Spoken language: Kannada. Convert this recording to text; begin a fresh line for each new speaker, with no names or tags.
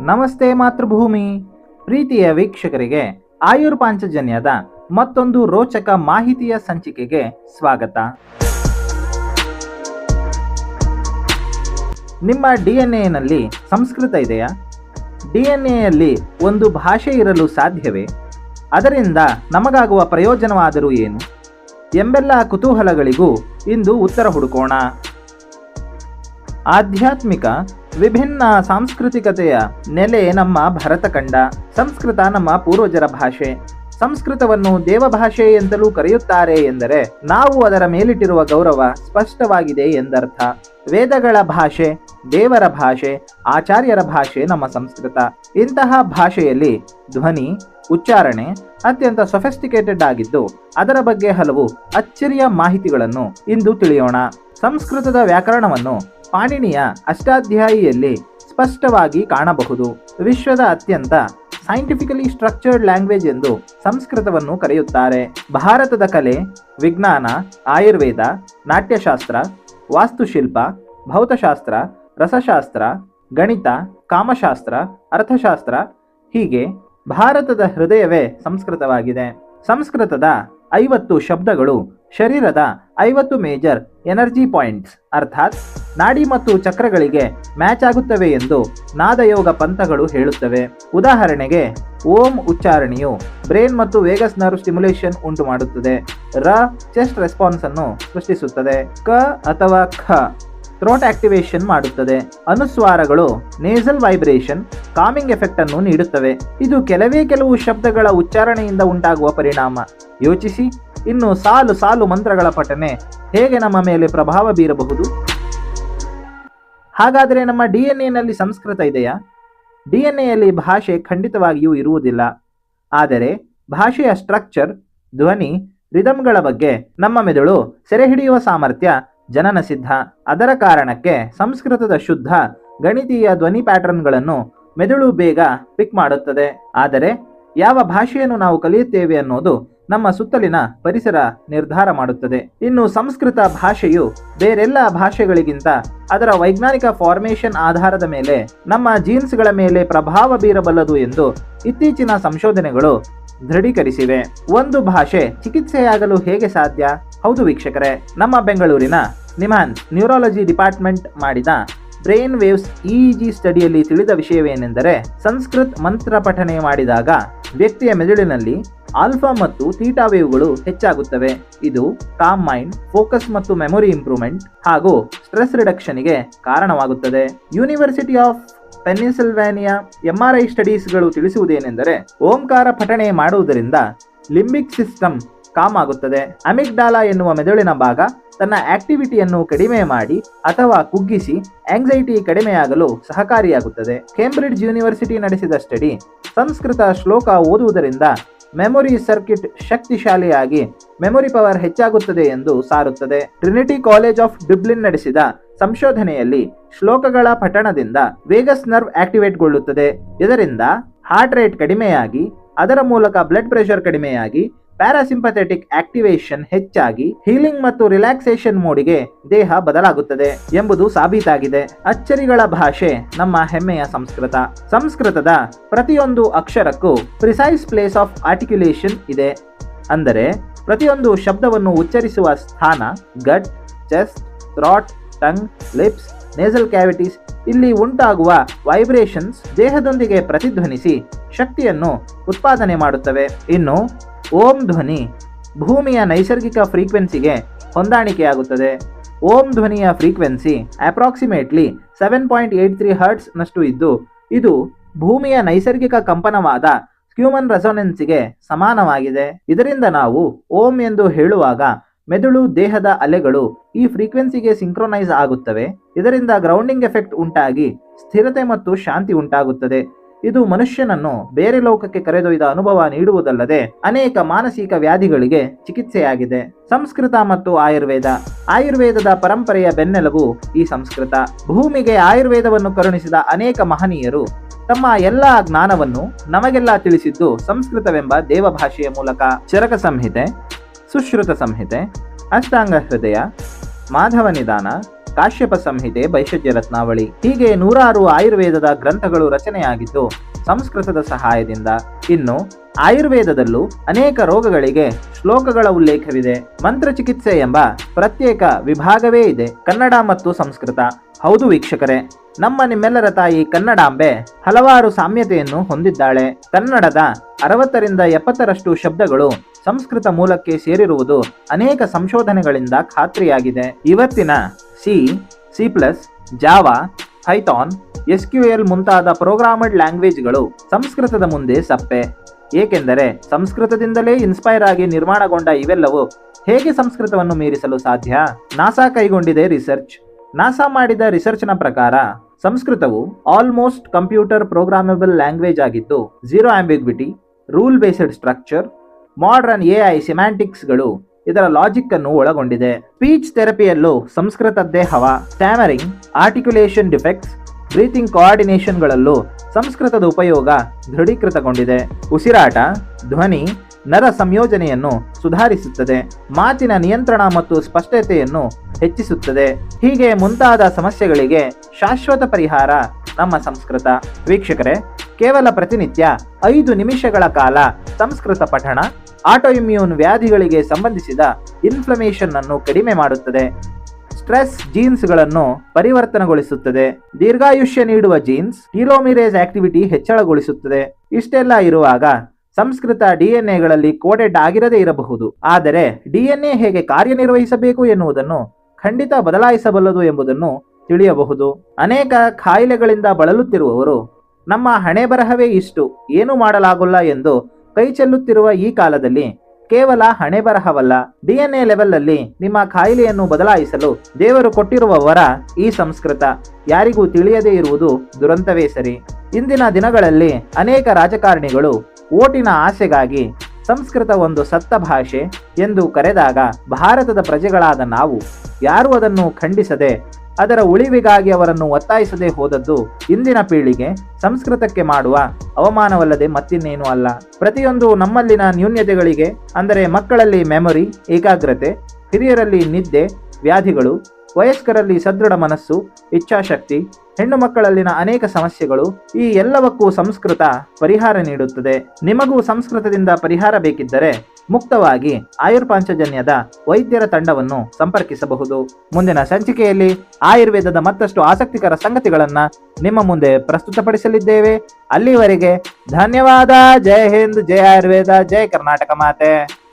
ನಮಸ್ತೆ ಮಾತೃಭೂಮಿ. ಪ್ರೀತಿಯ ವೀಕ್ಷಕರಿಗೆ, ಆಯುರ್ ಪಾಂಚಜನ್ಯದ ಮತ್ತೊಂದು ರೋಚಕ ಮಾಹಿತಿಯ ಸಂಚಿಕೆಗೆ ಸ್ವಾಗತ. ನಿಮ್ಮ ಡಿ ಎನ್ ಎನಲ್ಲಿ ಸಂಸ್ಕೃತ ಇದೆಯಾ? ಡಿ ಎನ್ ಎಯಲ್ಲಿ ಒಂದು ಭಾಷೆ ಇರಲು ಸಾಧ್ಯವೇ? ಅದರಿಂದ ನಮಗಾಗುವ ಪ್ರಯೋಜನವಾದರೂ ಏನು? ಎಂಬೆಲ್ಲ ಕುತೂಹಲಗಳಿಗೂ ಇಂದು ಉತ್ತರ ಹುಡುಕೋಣ. ಆಧ್ಯಾತ್ಮಿಕ ವಿಭಿನ್ನ ಸಾಂಸ್ಕೃತಿಕತೆಯ ನೆಲೆ ನಮ್ಮ ಭರತಖಂಡ ಸಂಸ್ಕೃತ ನಮ್ಮ ಪೂರ್ವಜರ ಭಾಷೆ. ಸಂಸ್ಕೃತವನ್ನು ದೇವಭಾಷೆ ಎಂತಲೂ ಕರೆಯುತ್ತಾರೆ ಎಂದರೆ ನಾವು ಅದರ ಮೇಲಿಟ್ಟಿರುವ ಗೌರವ ಸ್ಪಷ್ಟವಾಗಿದೆ ಎಂದರ್ಥ. ವೇದಗಳ ಭಾಷೆ ದೇವರ ಭಾಷೆ, ಆಚಾರ್ಯರ ಭಾಷೆ ನಮ್ಮ ಸಂಸ್ಕೃತ. ಇಂತಹ ಭಾಷೆಯಲ್ಲಿ ಧ್ವನಿ, ಉಚ್ಚಾರಣೆ ಅತ್ಯಂತ ಸೊಫೆಸ್ಟಿಕೇಟೆಡ್ ಆಗಿದ್ದು, ಅದರ ಬಗ್ಗೆ ಹಲವು ಅಚ್ಚರಿಯ ಮಾಹಿತಿಗಳನ್ನು ಇಂದು ತಿಳಿಯೋಣ. ಸಂಸ್ಕೃತದ ವ್ಯಾಕರಣವನ್ನು ಪಾಣಿನಿಯ ಅಷ್ಟಾಧ್ಯಾಯಿಯಲ್ಲಿ ಸ್ಪಷ್ಟವಾಗಿ ಕಾಣಬಹುದು. ವಿಶ್ವದ ಅತ್ಯಂತ ಸೈಂಟಿಫಿಕಲಿ ಸ್ಟ್ರಕ್ಚರ್ಡ್ ಲ್ಯಾಂಗ್ವೇಜ್ ಎಂದು ಸಂಸ್ಕೃತವನ್ನು ಕರೆಯುತ್ತಾರೆ. ಭಾರತದ ಕಲೆ, ವಿಜ್ಞಾನ, ಆಯುರ್ವೇದ, ನಾಟ್ಯಶಾಸ್ತ್ರ, ವಾಸ್ತುಶಿಲ್ಪ, ಭೌತಶಾಸ್ತ್ರ ರಸಶಾಸ್ತ್ರ, ಗಣಿತ, ಕಾಮಶಾಸ್ತ್ರ, ಅರ್ಥಶಾಸ್ತ್ರ ಹೀಗೆ ಭಾರತದ ಹೃದಯವೇ ಸಂಸ್ಕೃತವಾಗಿದೆ. ಸಂಸ್ಕೃತದ ಐವತ್ತು ಶಬ್ದಗಳು ಶರೀರದ ಐವತ್ತು ಮೇಜರ್ ಎನರ್ಜಿ ಪಾಯಿಂಟ್ಸ್ ಅರ್ಥಾತ್ ನಾಡಿ ಮತ್ತು ಚಕ್ರಗಳಿಗೆ ಮ್ಯಾಚ್ ಆಗುತ್ತವೆ ಎಂದು ನಾದಯೋಗ ಪಂಥಗಳು ಹೇಳುತ್ತವೆ. ಉದಾಹರಣೆಗೆ, ಓಂ ಉಚ್ಚಾರಣೆಯು ಬ್ರೈನ್ ಮತ್ತು ವೇಗಸ್ ನರ್ವ್ ಸ್ಟಿಮ್ಯುಲೇಷನ್ ಉಂಟು ಮಾಡುತ್ತದೆ. ರ, ಚೆಸ್ಟ್ ರೆಸ್ಪಾನ್ಸ್ ಅನ್ನು ಸೃಷ್ಟಿಸುತ್ತದೆ. ಕ ಅಥವಾ ಖ. ಥ್ರೋಟ್ ಆಕ್ಟಿವೇಶನ್ ಮಾಡುತ್ತದೆ. ಅನುಸ್ವಾರಗಳು ನೇಸಲ್ ವೈಬ್ರೇಷನ್ ಕಾಮಿಂಗ್ ಎಫೆಕ್ಟ್ ಅನ್ನು ನೀಡುತ್ತವೆ. ಇದು ಕೆಲವೇ ಕೆಲವು ಶಬ್ದಗಳ ಉಚ್ಚಾರಣೆಯಿಂದ ಉಂಟಾಗುವ ಪರಿಣಾಮ. ಯೋಚಿಸಿ. ಇನ್ನು ಸಾಲು ಸಾಲು ಮಂತ್ರಗಳ ಪಠನೆ. ಹೇಗೆ ನಮ್ಮ ಮೇಲೆ ಪ್ರಭಾವ ಬೀರಬಹುದು? ಹಾಗಾದರೆ ನಮ್ಮ ಡಿ ಎನ್ ಎನಲ್ಲಿ ಸಂಸ್ಕೃತ ಇದೆಯಾ? ಡಿ ಎನ್ ಎಯಲ್ಲಿ ಭಾಷೆ ಖಂಡಿತವಾಗಿಯೂ ಇರುವುದಿಲ್ಲ. ಆದರೆ ಭಾಷೆಯ ಸ್ಟ್ರಕ್ಚರ್ ಧ್ವನಿ ರಿದಮ್ಗಳ ಬಗ್ಗೆ ನಮ್ಮ ಮೆದುಳು ಸೆರೆ ಹಿಡಿಯುವ ಸಾಮರ್ಥ್ಯ ಜನನ ಸಿದ್ಧ. ಅದರ ಕಾರಣಕ್ಕೆ ಸಂಸ್ಕೃತದ ಶುದ್ಧ, ಗಣಿತೀಯ ಧ್ವನಿ ಪ್ಯಾಟರ್ನ್ಗಳನ್ನು ಮೆದುಳು ಬೇಗ ಪಿಕ್ ಮಾಡುತ್ತದೆ. ಆದರೆ, ಯಾವ ಭಾಷೆಯನ್ನು ನಾವು ಕಲಿಯುತ್ತೇವೆ ಅನ್ನೋದು ನಮ್ಮ ಸುತ್ತಲಿನ ಪರಿಸರ ನಿರ್ಧಾರ ಮಾಡುತ್ತದೆ. ಇನ್ನು ಸಂಸ್ಕೃತ ಭಾಷೆಯು ಬೇರೆಲ್ಲ ಭಾಷೆಗಳಿಗಿಂತ ಅದರ ವೈಜ್ಞಾನಿಕ ಫಾರ್ಮೇಷನ್ ಆಧಾರದ ಮೇಲೆ ನಮ್ಮ ಜೀನ್ಸ್ಗಳ ಮೇಲೆ ಪ್ರಭಾವ ಬೀರಬಲ್ಲದು ಎಂದು ಇತ್ತೀಚಿನ ಸಂಶೋಧನೆಗಳು ದೃಢೀಕರಿಸಿವೆ. ಒಂದು ಭಾಷೆ ಚಿಕಿತ್ಸೆಯಾಗಲು ಹೇಗೆ ಸಾಧ್ಯ? ಹೌದು ವೀಕ್ಷಕರೇ, ನಮ್ಮ ಬೆಂಗಳೂರಿನ ನಿಮಾನ್ ನ್ಯೂರಾಲಜಿ ಡಿಪಾರ್ಟ್ಮೆಂಟ್ ಮಾಡಿದ ಬ್ರೈನ್ ವೇವ್ಸ್ ಇ ಜಿ ಸ್ಟಡಿಯಲ್ಲಿ ತಿಳಿದ ವಿಷಯವೇನೆಂದರೆ, ಸಂಸ್ಕೃತ್ ಮಂತ್ರ ಪಠನೆ ಮಾಡಿದಾಗ ವ್ಯಕ್ತಿಯ ಮೆದುಳಿನಲ್ಲಿ ಆಲ್ಫಾ ಮತ್ತು ಥೀಟಾ ವೇವ್ಗಳು ಹೆಚ್ಚಾಗುತ್ತವೆ. ಇದು ಕಾಮ್ ಮೈಂಡ್, ಫೋಕಸ್ ಮತ್ತು ಮೆಮೊರಿ ಇಂಪ್ರೂವ್ಮೆಂಟ್ ಹಾಗೂ ಸ್ಟ್ರೆಸ್ ರಿಡಕ್ಷನ್ಗೆ ಕಾರಣವಾಗುತ್ತದೆ. ಯೂನಿವರ್ಸಿಟಿ ಆಫ್ ಪೆನ್ಸಿಲ್ವೇನಿಯಾ ಎಂಆರ್ಐ ಸ್ಟಡೀಸ್ಗಳು ತಿಳಿಸುವುದೇನೆಂದರೆ, ಓಂಕಾರ ಪಠಣೆ ಮಾಡುವುದರಿಂದ ಲಿಂಬಿಕ್ ಸಿಸ್ಟಮ್ ಕಾಮ್ ಆಗುತ್ತದೆ. ಅಮಿಗ್ಡಾಲಾ ಎನ್ನುವ ಮೆದುಳಿನ ಭಾಗ ತನ್ನ ಆಕ್ಟಿವಿಟಿಯನ್ನು ಕಡಿಮೆ ಮಾಡಿ ಅಥವಾ ಕುಗ್ಗಿಸಿ ಆಂಗ್ಸೈಟಿ ಕಡಿಮೆಯಾಗಲು ಸಹಕಾರಿಯಾಗುತ್ತದೆ. ಕೇಂಬ್ರಿಡ್ಜ್ ಯೂನಿವರ್ಸಿಟಿ ನಡೆಸಿದ ಸ್ಟಡಿ ಸಂಸ್ಕೃತ ಶ್ಲೋಕ ಓದುವುದರಿಂದ ಮೆಮೊರಿ ಸರ್ಕಿಟ್ ಶಕ್ತಿಶಾಲಿಯಾಗಿ ಮೆಮೊರಿ ಪವರ್ ಹೆಚ್ಚಾಗುತ್ತದೆ ಎಂದು ಸಾರುತ್ತದೆ. ಟ್ರಿನಿಟಿ ಕಾಲೇಜ್ ಆಫ್ ಡಿಬ್ಲಿನ್ ನಡೆಸಿದ ಸಂಶೋಧನೆಯಲ್ಲಿ ಶ್ಲೋಕಗಳ ಪಠಣದಿಂದ ವೇಗಸ್ ನರ್ವ್ ಆಕ್ಟಿವೇಟ್ಗೊಳ್ಳುತ್ತದೆ ಇದರಿಂದ ಹಾರ್ಟ್ ರೇಟ್ ಕಡಿಮೆಯಾಗಿ, ಅದರ ಮೂಲಕ ಬ್ಲಡ್ ಪ್ರೆಷರ್ ಕಡಿಮೆಯಾಗಿ ಪ್ಯಾರಾಸಿಂಪಥೆಟಿಕ್ ಆಕ್ಟಿವೇಶನ್ ಹೆಚ್ಚಾಗಿ ಹೀಲಿಂಗ್ ಮತ್ತು ರಿಲ್ಯಾಕ್ಸೇಷನ್ ಮೋಡಿಗೆ ದೇಹ ಬದಲಾಗುತ್ತದೆ ಎಂಬುದು ಸಾಬೀತಾಗಿದೆ. ಅಚ್ಚರಿಗಳ ಭಾಷೆ ನಮ್ಮ ಹೆಮ್ಮೆಯ ಸಂಸ್ಕೃತ. ಸಂಸ್ಕೃತದ ಪ್ರತಿಯೊಂದು ಅಕ್ಷರಕ್ಕೂ ಪ್ರಿಸೈಸ್ ಪ್ಲೇಸ್ ಆಫ್ ಆರ್ಟಿಕ್ಯುಲೇಷನ್ ಇದೆ. ಅಂದರೆ ಪ್ರತಿಯೊಂದು ಶಬ್ದವನ್ನು ಉಚ್ಚರಿಸುವ ಸ್ಥಾನ gut chest throat tongue lips nasal cavities ಇಲ್ಲಿ ಉಂಟಾಗುವ ವೈಬ್ರೇಷನ್ಸ್ ದೇಹದೊಂದಿಗೆ ಪ್ರತಿಧ್ವನಿಸಿ ಶಕ್ತಿಯನ್ನು ಉತ್ಪಾದನೆ ಮಾಡುತ್ತವೆ. ಇನ್ನು ಓಂ ಧ್ವನಿ ಭೂಮಿಯ ನೈಸರ್ಗಿಕ ಫ್ರೀಕ್ವೆನ್ಸಿಗೆ ಹೊಂದಾಣಿಕೆಯಾಗುತ್ತದೆ. ಓಂ ಧ್ವನಿಯ frequency approximately seven point eight three ಹರ್ಟ್ಸ್ನಷ್ಟು ಇದ್ದು, ಇದು ಭೂಮಿಯ ನೈಸರ್ಗಿಕ ಕಂಪನವಾದ ಹ್ಯೂಮನ್ ರೆಸೋನೆನ್ಸಿಗೆ ಸಮಾನವಾಗಿದೆ. ಇದರಿಂದ ನಾವು ಓಂ ಎಂದು ಹೇಳುವಾಗ ಮೆದುಳು, ದೇಹದ ಅಲೆಗಳು ಈ ಫ್ರೀಕ್ವೆನ್ಸಿಗೆ ಸಿಂಕ್ರೊನೈಸ್ ಆಗುತ್ತವೆ. ಇದರಿಂದ ಗ್ರೌಂಡಿಂಗ್ ಎಫೆಕ್ಟ್ ಉಂಟಾಗಿ ಸ್ಥಿರತೆ ಮತ್ತು ಶಾಂತಿ ಉಂಟಾಗುತ್ತದೆ. ಇದು ಮನುಷ್ಯನನ್ನು ಬೇರೆ ಲೋಕಕ್ಕೆ ಕರೆದೊಯ್ದ ಅನುಭವ ನೀಡುವುದಲ್ಲದೆ ಅನೇಕ ಮಾನಸಿಕ ವ್ಯಾಧಿಗಳಿಗೆ ಚಿಕಿತ್ಸೆಯಾಗಿದೆ. ಸಂಸ್ಕೃತ ಮತ್ತು ಆಯುರ್ವೇದ. ಆಯುರ್ವೇದದ ಪರಂಪರೆಯ ಬೆನ್ನೆಲುಬು ಈ ಸಂಸ್ಕೃತ. ಭೂಮಿಗೆ ಆಯುರ್ವೇದವನ್ನು ಕರುಣಿಸಿದ ಅನೇಕ ಮಹನೀಯರು ತಮ್ಮ ಎಲ್ಲಾ ಜ್ಞಾನವನ್ನು ನಮಗೆಲ್ಲ ತಿಳಿಸಿದ್ದು ಸಂಸ್ಕೃತವೆಂಬ ದೇವಭಾಷೆಯ ಮೂಲಕ. ಚರಕ ಸಂಹಿತೆ, ಸುಶ್ರುತ ಸಂಹಿತೆ, ಅಷ್ಟಾಂಗ ಹೃದಯ, ಮಾಧವ ನಿಧಾನ ಕಾಶ್ಯಪ ಸಂಹಿತೆ ಭೈಷಜ್ಯ ರತ್ನಾವಳಿ ಹೀಗೆ ನೂರಾರು ಆಯುರ್ವೇದದ ಗ್ರಂಥಗಳು ರಚನೆಯಾಗಿದ್ದು, ಸಂಸ್ಕೃತದ ಸಹಾಯದಿಂದ ಇನ್ನು ಆಯುರ್ವೇದದಲ್ಲೂ ಅನೇಕ ರೋಗಗಳಿಗೆ ಶ್ಲೋಕಗಳ ಉಲ್ಲೇಖವಿದೆ. ಮಂತ್ರ ಚಿಕಿತ್ಸೆ ಎಂಬ ಪ್ರತ್ಯೇಕ ವಿಭಾಗವೇ ಇದೆ ಕನ್ನಡ ಮತ್ತು ಸಂಸ್ಕೃತ. ಹೌದು ವೀಕ್ಷಕರೇ, ನಮ್ಮ ನಿಮ್ಮೆಲ್ಲರ ತಾಯಿ ಕನ್ನಡಾಂಬೆ ಹಲವಾರು ಸಾಮ್ಯತೆಯನ್ನು ಹೊಂದಿದ್ದಾಳೆ. ಕನ್ನಡದ ಅರವತ್ತರಿಂದ ಎಪ್ಪತ್ತರಷ್ಟು ಶಬ್ದಗಳು ಸಂಸ್ಕೃತ ಮೂಲಕ್ಕೆ ಸೇರಿರುವುದು ಅನೇಕ ಸಂಶೋಧನೆಗಳಿಂದ ಖಾತ್ರಿಯಾಗಿದೆ. ಇವತ್ತಿನ C C plus Java Python SQL ಮುಂತಾದ ಪ್ರೋಗ್ರಾಮಡ್ ಲ್ಯಾಂಗ್ವೇಜ್ಗಳು ಸಂಸ್ಕೃತದ ಮುಂದೆ ಸಪ್ಪೆ. ಏಕೆಂದರೆ ಸಂಸ್ಕೃತದಿಂದಲೇ ಇನ್ಸ್ಪೈರ್ ಆಗಿ ನಿರ್ಮಾಣಗೊಂಡ ಇವೆಲ್ಲವೂ ಹೇಗೆ ಸಂಸ್ಕೃತವನ್ನು ಮೀರಿಸಲು ಸಾಧ್ಯ? ನಾಸಾ ಕೈಗೊಂಡಿದೆ ರಿಸರ್ಚ್. ನಾಸಾ ಮಾಡಿದ ರಿಸರ್ಚ್ನ ಪ್ರಕಾರ ಸಂಸ್ಕೃತವು ಆಲ್ಮೋಸ್ಟ್ ಕಂಪ್ಯೂಟರ್ ಪ್ರೋಗ್ರಾಮಬಲ್ ಲ್ಯಾಂಗ್ವೇಜ್ ಆಗಿದ್ದು, zero ambiguity, rule based structure, modern A I ಸಿಮ್ಯಾಂಟಿಕ್ಸ್ಗಳು ಇದರ ಲಾಜಿಕ್ ಅನ್ನು ಒಳಗೊಂಡಿದೆ. ಸ್ಪೀಚ್ ಥೆರಪಿಯಲ್ಲೂ ಸಂಸ್ಕೃತದ್ದೇ ದೇಹವ ಸ್ಟ್ಯಾಮರಿಂಗ್ ಆರ್ಟಿಕ್ಯುಲೇಷನ್ ಡಿಫೆಕ್ಟ್ಸ್ ಬ್ರೀತಿಂಗ್ ಕೋಆರ್ಡಿನೇಷನ್ಗಳಲ್ಲೂ ಸಂಸ್ಕೃತದ ಉಪಯೋಗ ದೃಢೀಕೃತಗೊಂಡಿದೆ. ಉಸಿರಾಟ, ಧ್ವನಿ, ನರ ಸಂಯೋಜನೆಯನ್ನು ಸುಧಾರಿಸುತ್ತದೆ. ಮಾತಿನ ನಿಯಂತ್ರಣ ಮತ್ತು ಸ್ಪಷ್ಟತೆಯನ್ನು ಹೆಚ್ಚಿಸುತ್ತದೆ. ಹೀಗೆ ಮುಂತಾದ ಸಮಸ್ಯೆಗಳಿಗೆ ಶಾಶ್ವತ ಪರಿಹಾರ ನಮ್ಮ ಸಂಸ್ಕೃತ. ವೀಕ್ಷಕರೇ, ಕೇವಲ ಪ್ರತಿನಿತ್ಯ ಐದು ನಿಮಿಷಗಳ ಕಾಲ ಸಂಸ್ಕೃತ ಪಠಣ ಆಟೋ ಇಮ್ಯೂನ್ ವ್ಯಾಧಿಗಳಿಗೆ ಸಂಬಂಧಿಸಿದ ಇನ್ಫ್ಲಮೇಷನ್ ಅನ್ನು ಕಡಿಮೆ ಮಾಡುತ್ತದೆ. ಸ್ಟ್ರೆಸ್ ಜೀನ್ಸ್ಗಳನ್ನು ಪರಿವರ್ತನೆಗೊಳಿಸುತ್ತದೆ. ದೀರ್ಘಾಯುಷ್ಯ ನೀಡುವ ಜೀನ್ಸ್ ಟೀಲೋಮಿರೇಸ್ ಆಕ್ಟಿವಿಟಿ ಹೆಚ್ಚಳಗೊಳಿಸುತ್ತದೆ. ಇಷ್ಟೆಲ್ಲ ಇರುವಾಗ ಸಂಸ್ಕೃತ ಡಿಎನ್ಎಗಳಲ್ಲಿ ಕೋಡೆಡ್ ಆಗಿರದೇ ಇರಬಹುದು. ಆದರೆ ಡಿಎನ್ಎ ಹೇಗೆ ಕಾರ್ಯನಿರ್ವಹಿಸಬೇಕು ಎನ್ನುವುದನ್ನು ಖಂಡಿತ ಬದಲಾಯಿಸಬಲ್ಲದು ಎಂಬುದನ್ನು ತಿಳಿಯಬಹುದು. ಅನೇಕ ಕಾಯಿಲೆಗಳಿಂದ ಬಳಲುತ್ತಿರುವವರು, ನಮ್ಮ ಹಣೆ ಬರಹವೇ ಇಷ್ಟು, ಏನು ಮಾಡಲಾಗಲ್ಲ ಎಂದು ಕೈ ಚೆಲ್ಲುತ್ತಿರುವ ಈ ಕಾಲದಲ್ಲಿ ಕೇವಲ ಹಣೆ ಬರಹವಲ್ಲ. ಡಿಎನ್ಎ ಲೆವೆಲ್ನಲ್ಲಿ ನಿಮ್ಮ ಕಾಯಿಲೆಯನ್ನು ಬದಲಾಯಿಸಲು ದೇವರು ಕೊಟ್ಟಿರುವ ವರ ಈ ಸಂಸ್ಕೃತ. ಯಾರಿಗೂ ತಿಳಿಯದೇ ಇರುವುದು ದುರಂತವೇ ಸರಿ. ಇಂದಿನ ದಿನಗಳಲ್ಲಿ ಅನೇಕ ರಾಜಕಾರಣಿಗಳು ಓಟಿನ ಆಸೆಗಾಗಿ ಸಂಸ್ಕೃತ ಒಂದು ಸತ್ತ ಭಾಷೆ ಎಂದು ಕರೆದಾಗ ಭಾರತದ ಪ್ರಜೆಗಳಾದ ನಾವು ಯಾರು ಅದನ್ನು ಖಂಡಿಸದೆ ಅದರ ಉಳಿವಿಗಾಗಿ ಅವರನ್ನು ಒತ್ತಾಯಿಸದೆ ಹೋದದ್ದು ಇಂದಿನ ಪೀಳಿಗೆ ಸಂಸ್ಕೃತಕ್ಕೆ ಮಾಡುವ ಅವಮಾನವಲ್ಲದೆ ಮತ್ತಿನ್ನೇನೂ ಅಲ್ಲ. ಪ್ರತಿಯೊಂದು ನಮ್ಮಲ್ಲಿನ ನ್ಯೂನ್ಯತೆಗಳಿಗೆ, ಅಂದರೆ ಮಕ್ಕಳಲ್ಲಿ ಮೆಮೊರಿ, ಏಕಾಗ್ರತೆ, ಹಿರಿಯರಲ್ಲಿ ನಿದ್ದೆ, ವ್ಯಾಧಿಗಳು, ವಯಸ್ಕರಲ್ಲಿ ಸದೃಢ ಮನಸ್ಸು, ಇಚ್ಛಾಶಕ್ತಿ, ಹೆಣ್ಣು ಮಕ್ಕಳಲ್ಲಿನ ಅನೇಕ ಸಮಸ್ಯೆಗಳು ಈ ಎಲ್ಲವಕ್ಕೂ ಸಂಸ್ಕೃತ ಪರಿಹಾರ ನೀಡುತ್ತದೆ. ನಿಮಗೂ ಸಂಸ್ಕೃತದಿಂದ ಪರಿಹಾರ ಬೇಕಿದ್ದರೆ ಮುಕ್ತವಾಗಿ ಆಯುರ್ಪಾಂಚಜನ್ಯದ ವೈದ್ಯರ ತಂಡವನ್ನು ಸಂಪರ್ಕಿಸಬಹುದು. ಮುಂದಿನ ಸಂಚಿಕೆಯಲ್ಲಿ ಆಯುರ್ವೇದದ ಮತ್ತಷ್ಟು ಆಸಕ್ತಿಕರ ಸಂಗತಿಗಳನ್ನ ನಿಮ್ಮ ಮುಂದೆ ಪ್ರಸ್ತುತಪಡಿಸಲಿದ್ದೇವೆ. ಅಲ್ಲಿವರೆಗೆ ಧನ್ಯವಾದ. ಜೈ ಹಿಂದ್, ಜೈ ಆಯುರ್ವೇದ, ಜೈ ಕರ್ನಾಟಕ ಮಾತೆ.